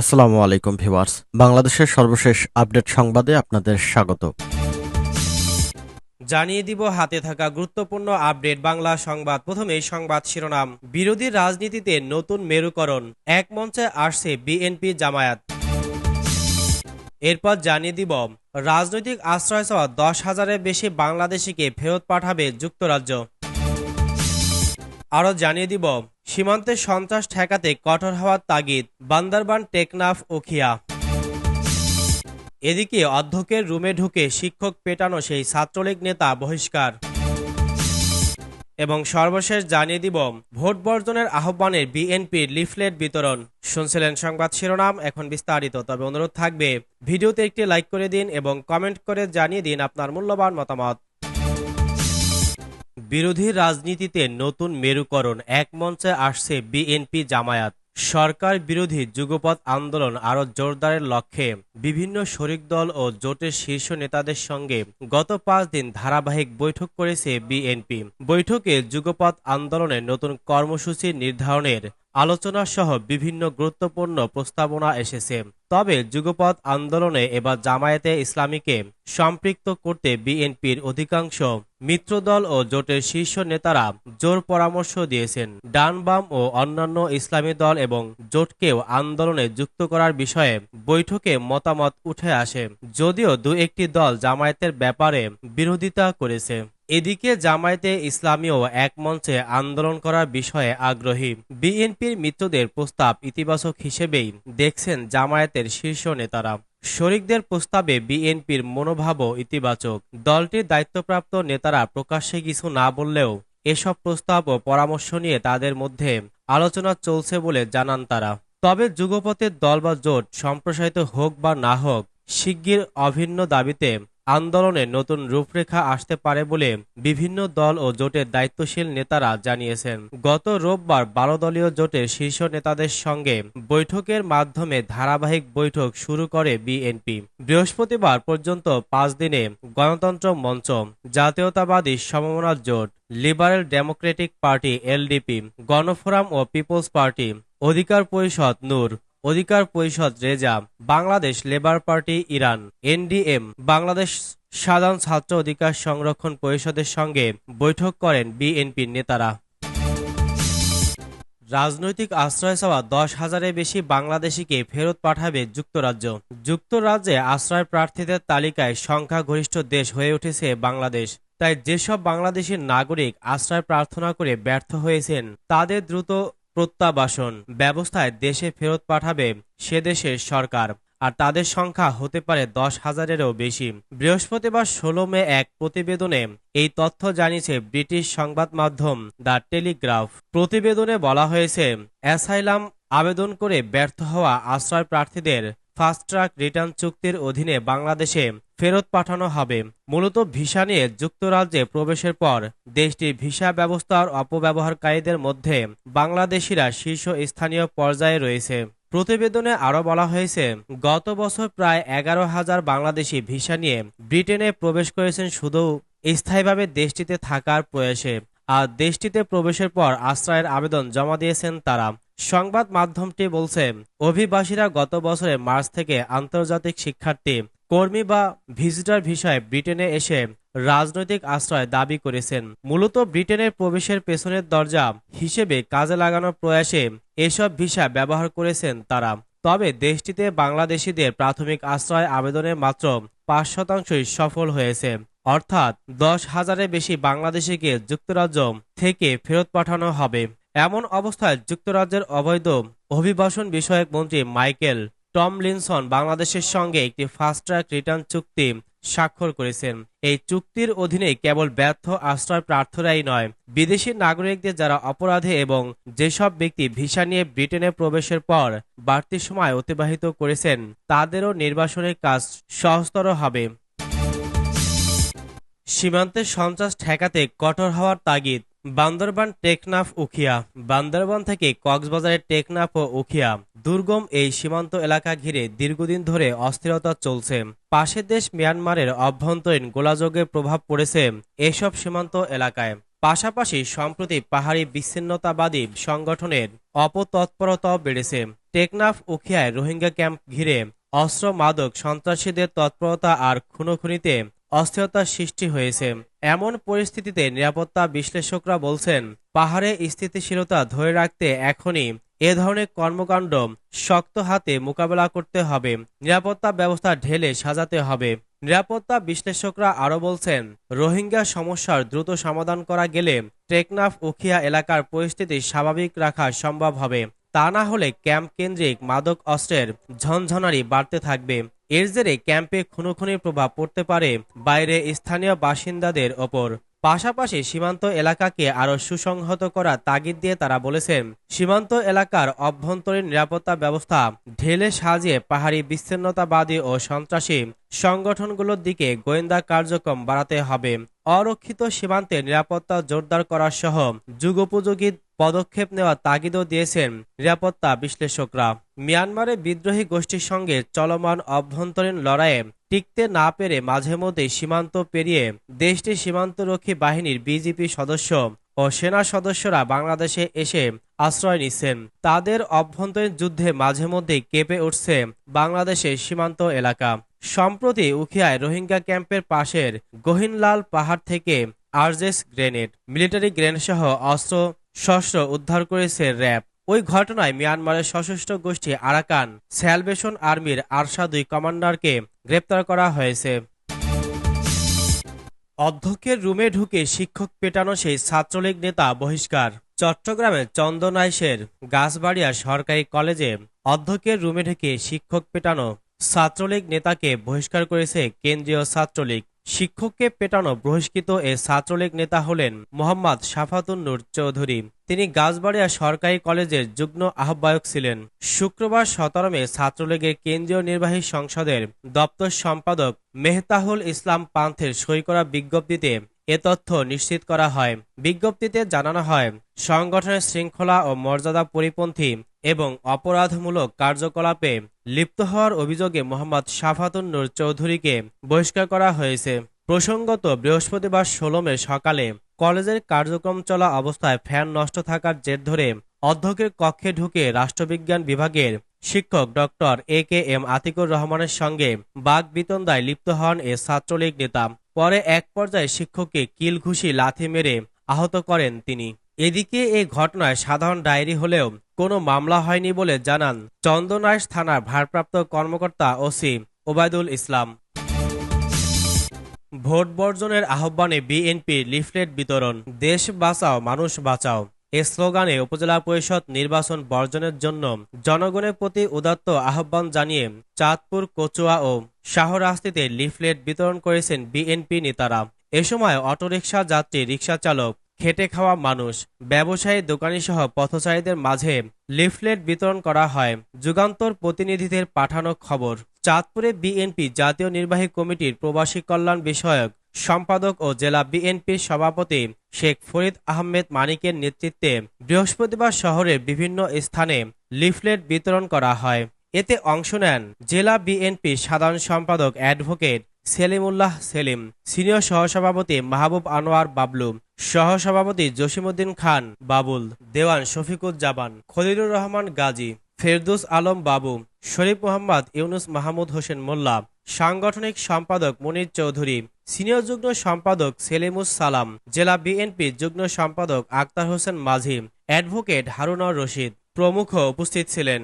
আসসালামু আলাইকুম ভিউয়ার্স। বাংলাদেশের সর্বশেষ আপডেট সংবাদে আপনাদের স্বাগত। জানিয়ে দিব হাতে থাকা গুরুত্বপূর্ণ আপডেট বাংলা সংবাদ। প্রথমে সংবাদ শিরোনাম, বিরোধী রাজনীতিতে নতুন মেরুকরণ, এক মঞ্চে আসছে বিএনপি জামায়াত। এরপর জানিয়ে দিব, রাজনৈতিক আশ্রয় চাওয়া দশ হাজারের বেশি বাংলাদেশিকে ফেরত পাঠাবে যুক্তরাজ্য। আরও জানিয়ে দিব সীমান্তে সন্ত্রাস ঠেকাতে কঠোর হওয়ার তাগিদ, বান্দারবান, টেকনাফ ওখিয়া এদিকে অধ্যক্ষের রুমে ঢুকে শিক্ষক পেটানো সেই ছাত্রলীগ নেতা বহিষ্কার। এবং সর্বশেষ জানিয়ে দিব, ভোট বর্জনের আহ্বানে বিএনপির লিফলেট বিতরণ। শুনছিলেন সংবাদ শিরোনাম, এখন বিস্তারিত। তবে অনুরোধ থাকবে, ভিডিওতে একটি লাইক করে দিন এবং কমেন্ট করে জানিয়ে দিন আপনার মূল্যবান মতামত। বিরোধী রাজনীতিতে নতুন মেরুকরণ এক মঞ্চে আসছে বিএনপি জামায়াত। সরকার বিরোধী যুগপৎ আন্দোলন আরও জোরদারের লক্ষ্যে বিভিন্ন শরিক দল ও জোটের শীর্ষ নেতাদের সঙ্গে গত পাঁচ দিন ধারাবাহিক বৈঠক করেছে বিএনপি। বৈঠকে যুগপৎ আন্দোলনের নতুন কর্মসূচি নির্ধারণের আলোচনা সহ বিভিন্ন গুরুত্বপূর্ণ প্রস্তাবনা এসেছে। তবে যুগপৎ আন্দোলনে এবার জামায়াতে ইসলামীকে সম্পৃক্ত করতে বিএনপির অধিকাংশ মিত্রদল ও জোটের শীর্ষ নেতারা জোর পরামর্শ দিয়েছেন। ডানবাম ও অন্যান্য ইসলামী দল এবং জোটকেও আন্দোলনে যুক্ত করার বিষয়ে বৈঠকে মতামত উঠে আসে। যদিও দু একটি দল জামায়াতের ব্যাপারে বিরোধিতা করেছে। এদিকে জামায়াতে ইসলামীও এক মঞ্চে আন্দোলন করার বিষয়ে আগ্রহী। বিএনপির মিত্রদের প্রস্তাব ইতিবাচক হিসেবেই দেখছেন জামায়াতের শীর্ষ নেতারা। শরিকদের প্রস্তাবে বিএনপির মনোভাবও ইতিবাচক। দলটির দায়িত্বপ্রাপ্ত নেতারা প্রকাশ্যে কিছু না বললেও এসব প্রস্তাব ও পরামর্শ নিয়ে তাদের মধ্যে আলোচনা চলছে বলে জানান তারা। তবে যুগপথের দল বা জোট সম্প্রসারিত হোক বা না হোক, শিগগির অভিন্ন দাবিতে আন্দোলনে নতুন রূপরেখা আসতে পারে বলে বিভিন্ন দল ও জোটের দায়িত্বশীল নেতারা জানিয়েছেন। গত রোববার বারো দলীয় জোটের শীর্ষ নেতাদের সঙ্গে বৈঠকের মাধ্যমে ধারাবাহিক বৈঠক শুরু করে বিএনপি। বৃহস্পতিবার পর্যন্ত পাঁচ দিনে গণতন্ত্র মঞ্চ, জাতীয়তাবাদী সমমনা জোট, liberal democratic party LDP, Gonoforum ও পিপলস পার্টি, অধিকার পরিষদ নূর অধিকার পরিষদ Reza, Bangladesh labour party, Iran, NDM, Bangladesh সাধারণ ছাত্র অধিকার সংরক্ষণ পরিষদের সঙ্গে বৈঠক করেন বিএনপির নেতারা। রাজনৈতিক আশ্রয় চাওয়া দশ হাজারের বেশি বাংলাদেশিকে ফেরত পাঠাবে যুক্তরাজ্য। যুক্তরাজ্যে আশ্রয় প্রার্থীদের তালিকায় সংখ্যাগরিষ্ঠ দেশ হয়ে উঠেছে বাংলাদেশ। তাই যেসব বাংলাদেশি নাগরিক আশ্রয় প্রার্থনা করে ব্যর্থ হয়েছেন, তাদের দ্রুত প্রত্যাবাসন ব্যবস্থায় দেশে ফেরত পাঠাবে সে দেশের সরকার, আর তাদের সংখ্যা হতে পারে দশ হাজারেরও বেশি। বৃহস্পতিবার ষোলো মে এক প্রতিবেদনে এই তথ্য জানিয়েছে ব্রিটিশ সংবাদ মাধ্যম দ্য টেলিগ্রাফ। প্রতিবেদনে বলা হয়েছে, অ্যাসাইলাম আবেদন করে ব্যর্থ হওয়া আশ্রয় প্রার্থীদের ফাস্ট ট্রাক রিটার্ন চুক্তির অধীনে বাংলাদেশে ফেরত পাঠানো হবে। মূলত ভিসা নিয়ে যুক্তরাজ্যে প্রবেশের পর দেশটির ভিসা ব্যবস্থার অপব্যবহারকারীদের মধ্যে বাংলাদেশিরা শীর্ষ স্থানীয় পর্যায়ে রয়েছে। প্রতিবেদনে আরও বলা হয়েছে, গত বছর প্রায় এগারো হাজার বাংলাদেশি ভিসা নিয়ে ব্রিটেনে প্রবেশ করেছেন শুধু স্থায়ীভাবে দেশটিতে থাকার প্রয়াসে। আর দেশটিতে প্রবেশের পর আশ্রয়ের আবেদন জমা দিয়েছেন তারা। সংবাদ মাধ্যমটি বলছে, অভিবাসীরা গত বছরের মার্চ থেকে আন্তর্জাতিক শিক্ষার্থী, কর্মী বা ভিজিটর ভিসায় ব্রিটেনে এসে রাজনৈতিক আশ্রয় দাবি করেছেন। মূলত ব্রিটেনের প্রবেশের পেছনের দরজা হিসেবে কাজে লাগানোর প্রয়াসে এসব ভিসা ব্যবহার করেছেন তারা। তবে দেশটিতে বাংলাদেশিদের প্রাথমিক আশ্রয় আবেদনে মাত্র পাঁচ শতাংশই সফল হয়েছে। অর্থাৎ দশ হাজারের বেশি বাংলাদেশিকে যুক্তরাজ্য থেকে ফেরত পাঠানো হবে। এমন অবস্থায় যুক্তরাজ্যের অবৈধ অভিবাসন বিষয়ক মন্ত্রী মাইকেল টমলিনসন বাংলাদেশের সঙ্গে একটি ফাস্ট ট্র্যাক রিটার্ন চুক্তি স্বাক্ষর করেছেন। এই চুক্তির অধীনে কেবল ব্যর্থ আশ্রয় প্রার্থীরাই নয়, বিদেশি নাগরিকদের যারা অপরাধে এবং যেসব ব্যক্তি ভিসা নিয়ে ব্রিটেনে প্রবেশের পর বাড়তি সময় অতিবাহিত করেছেন, তাদেরও নির্বাসনের কাজ সহজতর হবে। সীমান্তে সন্ত্রাস ঠেকাতে কঠোর হওয়ার তাগিদ বান্দরবান টেকনাফ উখিয়া। বান্দরবান থেকে কক্সবাজারের টেকনাফ ও উখিয়া। দুর্গম এই সীমান্ত এলাকা ঘিরে দীর্ঘদিন ধরে অস্থিরতা চলছে। পাশের দেশ মিয়ানমারের অভ্যন্তরীণ গোলাযোগের প্রভাব পড়েছে এসব সীমান্ত এলাকায়। পাশাপাশি সম্প্রতি পাহাড়ি বিচ্ছিন্নতাবাদী সংগঠনের অপতৎপরতাও বেড়েছে। টেকনাফ উখিয়ায় রোহিঙ্গা ক্যাম্প ঘিরে অস্ত্র মাদক সন্ত্রাসীদের তৎপরতা আর খুনোখুনিতে অস্থিরতার সৃষ্টি হয়েছে। এমন পরিস্থিতিতে নিরাপত্তা বিশ্লেষকরা বলছেন, পাহাড়ে স্থিতিশীলতা ধরে রাখতে এখনই এ ধরনের কর্মকাণ্ড শক্ত হাতে মোকাবেলা করতে হবে। নিরাপত্তা ব্যবস্থা ঢেলে সাজাতে হবে। নিরাপত্তা বিশ্লেষকরা আরও বলছেন, রোহিঙ্গা সমস্যার দ্রুত সমাধান করা গেলে টেকনাফ উখিয়া এলাকার পরিস্থিতি স্বাভাবিক রাখা সম্ভব হবে। তা না হলে ক্যাম্প কেন্দ্রিক মাদক অস্ত্রের ঝনঝনারি বাড়তে থাকবে। এর জেরে ক্যাম্পে খুনোখুনির প্রভাব পড়তে পারে বাইরে স্থানীয় বাসিন্দাদের ওপর। পাশাপাশি সীমান্ত এলাকাকে আরও সুসংহত করার তাগিদ দিয়ে তারা বলেছেন, সীমান্ত এলাকার অভ্যন্তরীণ নিরাপত্তা ব্যবস্থা ঢেলে সাজিয়ে পাহাড়ি বিচ্ছিন্নতাবাদী ও সন্ত্রাসী সংগঠনগুলোর দিকে গোয়েন্দা কার্যক্রম বাড়াতে হবে। অরক্ষিত সীমান্তে নিরাপত্তা জোরদার করা সহ যুগোপযোগী পদক্ষেপ নেওয়ার তাগিদও দিয়েছেন নিরাপত্তা বিশ্লেষকরা। মিয়ানমারে বিদ্রোহী গোষ্ঠীর সঙ্গে চলমান অভ্যন্তরীণ লড়াইয়ে টিকতে না পেরে মাঝে মধ্যে সীমান্ত পেরিয়ে দেশটির সীমান্তরক্ষী বাহিনীর বিজিপি সদস্য ও সেনা সদস্যরা বাংলাদেশে এসে আশ্রয় নিচ্ছেন। তাদের অভ্যন্তরীণ যুদ্ধে মাঝে মধ্যে কেঁপে উঠছে বাংলাদেশের সীমান্ত এলাকা। সম্প্রতি উখিয়ায় রোহিঙ্গা ক্যাম্পের পাশের গহিনলাল পাহাড় থেকে আরজেস গ্রেনেড, মিলিটারি গ্রেনেড সহ অস্ত্র, শস্ত্র উদ্ধার করেছে র্যাব। ওই ঘটনায় মিয়ানমারের সশস্ত্র গোষ্ঠী আরাকান স্যালভেশন আর্মির আরশা দুই কমান্ডারকে গ্রেপ্তার করা হয়েছে। অধ্যক্ষের রুমে ঢুকে শিক্ষক পেটানো সেই ছাত্রলীগ নেতা বহিষ্কার। চট্টগ্রামের চন্দনাইশের গাছবাড়িয়া সরকারি কলেজে অধ্যক্ষের রুমে ঢুকে শিক্ষক পেটানো ছাত্রলীগ নেতাকে বহিষ্কার করেছে কেন্দ্রীয় ছাত্রলীগ। শিক্ষককে পেটানো বহিষ্কৃত এ ছাত্রলীগ নেতা হলেন মোহাম্মদ সাফাতুন নূর চৌধুরী। তিনি গাছবাড়িয়া সরকারি কলেজের যুগ্ম আহ্বায়ক ছিলেন। শুক্রবার সতেরো মে ছাত্রলীগের কেন্দ্রীয় নির্বাহী সংসদের দপ্তর সম্পাদক মেহতাহুল ইসলাম পান্থের সই করা বিজ্ঞপ্তিতে এ তথ্য নিশ্চিত করা হয়। বিজ্ঞপ্তিতে জানানো হয়, সংগঠনের শৃঙ্খলা ও মর্যাদা পরিপন্থী এবং অপরাধমূলক কার্যকলাপে লিপ্ত হওয়ার অভিযোগে মোহাম্মদ সাফাতুন নূর চৌধুরীকে বহিষ্কার করা হয়েছে। প্রসঙ্গত, বৃহস্পতিবার ষোলো মে সকালে কলেজের কার্যক্রম চলা অবস্থায় ফ্যান নষ্ট থাকার জের ধরে অধ্যক্ষের কক্ষে ঢুকে রাষ্ট্রবিজ্ঞান বিভাগের শিক্ষক doctor A K M Atikur রহমানের সঙ্গে বাঘ বিতন্দায় লিপ্ত হন এ ছাত্রলীগ নেতা। পরে এক পর্যায়ে শিক্ষককে কিল ঘুষি লাথি মেরে আহত করেন তিনি। এদিকে এই ঘটনায় সাধারণ ডায়েরি হলেও কোনো মামলা হয়নি বলে জানান চন্দনাইশ থানার ভারপ্রাপ্ত কর্মকর্তা ওসি ওবায়দুল ইসলাম। ভোট বর্জনের আহ্বানে বিএনপির লিফলেট বিতরণ। দেশ বাঁচাও, মানুষ বাঁচাও। এ স্লোগানে উপজেলা পরিষদ নির্বাচন বর্জনের জন্য জনগণের প্রতি উদাত্ত আহ্বান জানিয়ে চাঁদপুর, কচুয়া ও শাহরাস্তিতে লিফলেট বিতরণ করেছেন বিএনপি নেতারা। এ সময় অটোরিকশা, যাত্রী, রিকশা চালক, খেটে খাওয়া মানুষ, ব্যবসায়ী দোকানি সহ পথচারীদের মাঝে লিফলেট বিতরণ করা হয়। যুগান্তর প্রতিনিধিদের পাঠানো খবর। চাঁদপুরে বিএনপি জাতীয় নির্বাহী কমিটির প্রবাসী কল্যাণ বিষয়ক সম্পাদক ও জেলা বিএনপির সভাপতি শেখ ফরিদ আহমেদ মানিকের নেতৃত্বে বৃহস্পতিবার শহরের বিভিন্ন স্থানে লিফলেট বিতরণ করা হয়। এতে অংশ নেন জেলা বিএনপি সাধারণ সম্পাদক অ্যাডভোকেট সেলিমুল্লাহ সেলিম, সিনিয়র সহসভাপতি মাহবুব আনোয়ার বাবলু, সহসভাপতি জসিমুদ্দিন খান বাবুল, দেওয়ান শফিকুজ্জামান, খলিলুর রহমান গাজী, ফেরদুস আলম বাবু, শরীফ মোহাম্মদ ইউনুস মাহমুদ হোসেন মোল্লা, সাংগঠনিক সম্পাদক মনির চৌধুরী সিনিয়র যুগ্ম সম্পাদক সেলিমুস সালাম, জেলা বিএনপি যুগ্ম সম্পাদক আক্তার হোসেন মাঝি, অ্যাডভোকেট হারুনর রশিদ প্রমুখ উপস্থিত ছিলেন।